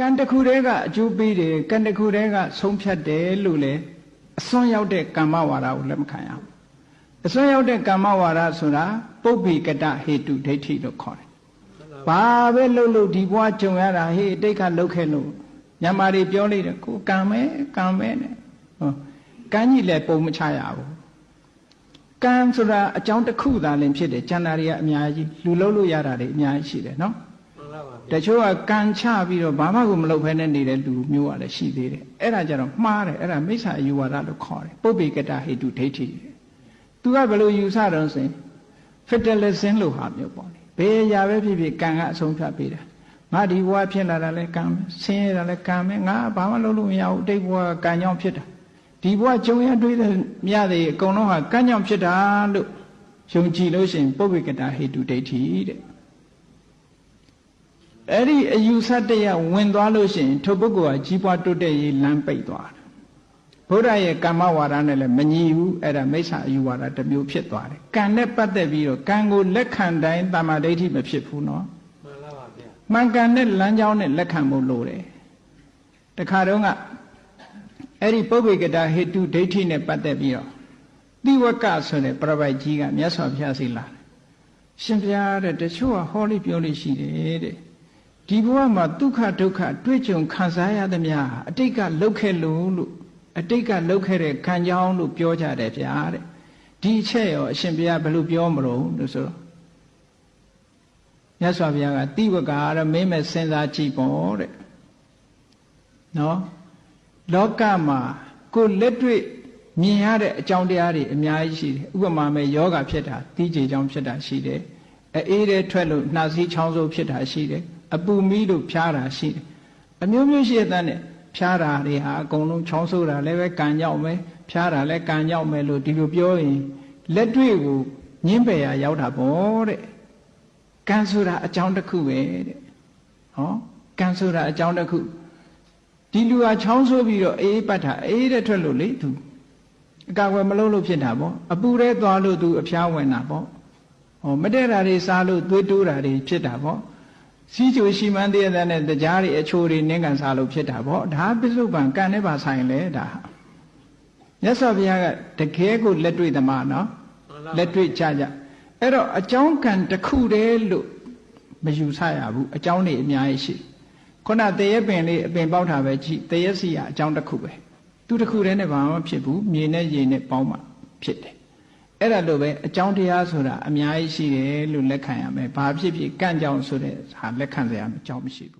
ကံတစ်ခုတည်းကအကျိုးပေးတယ်ကံတစ်ခုတည်းကဆုံးဖြတ်တယ်လို့လေအစွန်းရောက်တဲ့ကမ္မဝါဒကိုလက်မခံရဘူးအစွန်းရောက်တဲ့ကမ္မဝါဒဆိုတာပုပ္ပိကတဟေတုဒိဋ္ဌိလို့ခေါ်တယ်ဘာပဲလှုပ်လို့ဒီဘဝကြုံရတာဟေးတိတ်ခလှုပ်ခဲ့လို့ညမာတွေပြောလိုက်တယ်ကိုကံမဲကံမဲနဲ့ဟောကံကြီးလည်းပုံမချရဘူးကံဆိုတာအကြောင်းတစ်ခုသာလင်ဖြစ်တယ်ကျန်တာတွေကအများကြီးလူလှုပ်လို့ရတာတွေအများကြီးရှိတယ်နော်မှန်လားပါ တချို့ကကံချပြီးတော့ဘာမှကိုမလုပ်ဖဲနဲ့နေတဲ့လူမျိုးကလည်းရှိသေးတယ်အဲ့ဒါကြတော့မှားတယ်အဲ့ဒါမိစ္ဆာအယူဝါဒလို့ခေါ်တယ်ပုပ္ပေကတဟိတုဒိဋ္ဌိသူကဘယ်လိုယူဆတော့ဆိုရင် fatalism လို့ဟာမျိုးပေါ့လေဘယ်အရာပဲဖြစ်ဖြစ်ကံကအဆုံးဖြတ်ပေးတာငါဒီဘဝဖြစ်လာတာလဲကံပဲဆင်းရဲတာလဲကံပဲငါဘာမှလုပ်လို့မရဘူးအတိတ်ဘဝကကံကြောင့်ဖြစ်တာဒီဘဝကြုံရတွေ့တဲ့မြတ်တွေအကုန်လုံးဟာကံကြောင့်ဖြစ်တာလို့ယုံကြည်လို့ရှိရင်ပုပ္ပေကတဟိတုဒိဋ္ဌိတဲ့ အဲ့ဒီအယူဆတရားဝင်သွားလို့ရှိရင်ထိုပုဂ္ဂိုလ်ဟာကြီးပွားတိုးတက်ရေးလမ်းပိတ်သွားတယ်ဘုရားရဲ့ကမ္မဝါဒနဲ့လည်းမညီဘူးအဲ့ဒါမိစ္ဆာအယူဝါဒတစ်မျိုးဖြစ်သွားတယ်ကံနဲ့ပတ်သက်ပြီးတော့ကံကိုလက်ခံတိုင်းတမာဒိဋ္ဌိမဖြစ်ဘူးနော်မှန်လားပါဗျာမှန်ကန်တဲ့လမ်းကြောင်းနဲ့လက်ခံဖို့လိုတယ်တခါတော့ကအဲ့ဒီပုဗ္ဗေကတာဟေတုဒိဋ္ဌိနဲ့ပတ်သက်ပြီးတော့တိဝကဆိုတဲ့ပြပိုက်ကြီးကမြတ်စွာဘုရားစီလာတယ်ရှင်ဘုရားတဲ့တချို့ကဟောလိပြောလိရှိတယ်တဲ့ ဒီဘဝမှာဒုက္ခဒုက္ခတွေ့ကြုံခံစားရသမျှဟာအတိတ်ကလှုပ်ခဲ့လို့လို့အတိတ်ကလှုပ်ခဲ့တဲ့ခံကြောင်းလို့ပြောကြတယ်ဗျာတဲ့ဒီအချက်ရောအရှင်ဘုရားဘယ်လိုပြောမလို့လို့ဆိုတော့မြတ်စွာဘုရားကတိဝကရမင်းမဲ့စဉ်းစားကြည့်ပေါ့တဲ့နော်လောကမှာကိုယ်လက်တွေ့မြင်ရတဲ့အကြောင်းတရားတွေအများကြီးရှိတယ်ဥပမာမဲ့ယောဂဖြစ်တာတီးကြေကြောင့်ဖြစ်တာရှိတယ်အေးတဲ့ထွက်လို့နှာစီးချောင်းဆိုးဖြစ်တာရှိတယ် အပူမီးလို့ဖြားတာရှိတယ်အမျိုးမျိုးရှိတဲ့နဲ့ဖြားတာတွေဟာအကုန်လုံးချောင်းဆိုးတာလည်းပဲကံကြောက်မယ်ဖြားတာလည်းကံကြောက်မယ်လို့ဒီလိုပြောရင်လက်တွေ့ကိုညင်းပယ်ရရောက်တာပေါ့တဲ့ကံဆိုတာအကြောင်းတစ်ခုပဲတဲ့ဟောကံဆိုတာအကြောင်းတစ်ခုဒီလူဟာချောင်းဆိုးပြီးတော့အေးပတ်တာအေးတဲ့ထွက်လို့လေသူအကာအကွယ်မလုပ်လို့ဖြစ်တာပေါ့အပူရဲသွားလို့သူအဖျားဝင်တာပေါ့ဟောမတည့်တာတွေစားလို့သွေးတိုးတာတွေဖြစ်တာပေါ့ စီးချိုရှိမှန်းတည်းတဲ့နဲ့တရားတွေအချိုတွေနင်းကန်စားလို့ဖြစ်တာပေါ့ဒါပစ္စုပန်ကံနဲ့ပါဆိုင်လဲဒါမြတ်စွာဘုရားကတကယ်ကိုလက်တွေ့သမားနော်မှန်လားလက်တွေ့ကြကြအဲ့တော့အကြောင်းကံတစ်ခုတည်းလို့မယူဆရဘူးအကြောင်းတွေအများကြီးရှိခုနတရက်ပင်လေးအပင်ပေါက်တာပဲကြည့်တရက်စီကအကြောင်းတစ်ခုပဲသူတစ်ခုတည်းနဲ့ဘာမှမဖြစ်ဘူးမြေနဲ့ရေနဲ့ပေါင်းမှဖြစ်တယ် အဲ့ဒါလိုပဲအကြောင်းတရားဆိုတာအများကြီးရှိတယ်လို့လက်ခံရမယ်ဘာဖြစ်ဖြစ်ကံ့ကြောင့်ဆိုတဲ့ဟာလက်ခံစရာအကြောင်းမရှိဘူး